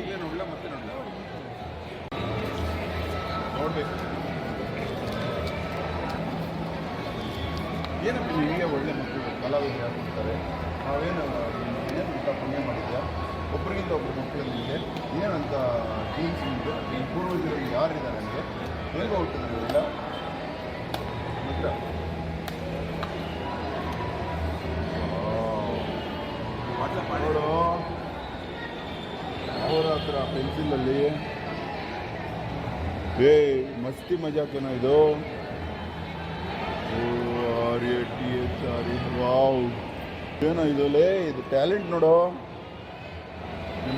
ಈಗಲೇ ನೋಡಲ್ಲ ಮತ್ತೆ ನೋಡಲ್ಲ ನೋಡ್ಬೇಕು. ಏನಪ್ಪ ನಿಮಗೆ ಒಳ್ಳೆ ಮಕ್ಕಳು, ಕಲಾವಿದರು ಯಾರು ಕೊಡ್ತಾರೆ ನಾವೇನು ಏನು ಅಂತ ಪುಣ್ಯ ಮಾಡಿದ್ಯಾ? ಒಬ್ಬರಿಗಿಂತ ಒಬ್ಬರು ಮಕ್ಕಳು ನಿಮಗೆ ಏನಂತ ಟೀಮ್ಸ್ ನಿಮಗೆ, ಈ ಪೂರ್ವಜರಲ್ಲಿ ಯಾರಿದ್ದಾರೆ ನನಗೆ ಹೇಗೆ ಹುಟ್ಟಿದ್ರು ಇವೆಲ್ಲ ಮಿತ್ರ ನೋಡು ಅವರ ಮಾತ್ರ ಪೆನ್ಸಿಲಲ್ಲಿ ಏ ಮಸ್ತಿ ಮಜಾಕೇನೋ ಇದು R A T H R ಇದು ವಾವ್ ಏನೋ ಇದು ಲೇ ಇದು ಟ್ಯಾಲೆಂಟ್ ನೋಡು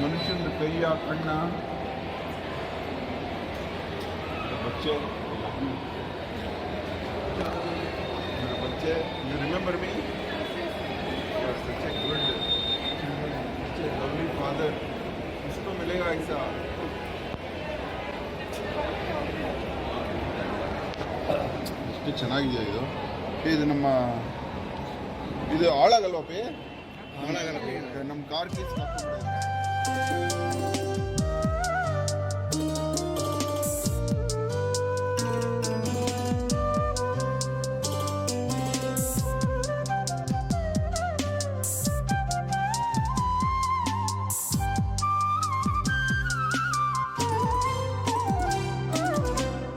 ಮನುಷ್ಯನ ಕೈಯ ಕಣ್ಣ ಬಚ್ಚೆ ಬಚ್ಚೆ you remember me good lovely father such a good such a lovely father किसको मिलेगा ऐसा ಎಷ್ಟು ಚೆನ್ನಾಗಿದೆ ಇದು ಏ, ಇದು ನಮ್ಮ ಇದು ಹಾಳಾಗಲ್ವಾ ಪೇ ನಮ್ಮ ಕಾರ್ ಕೀಸ್ ಹಾಕೊಂಡ್ಬಿಡೋದು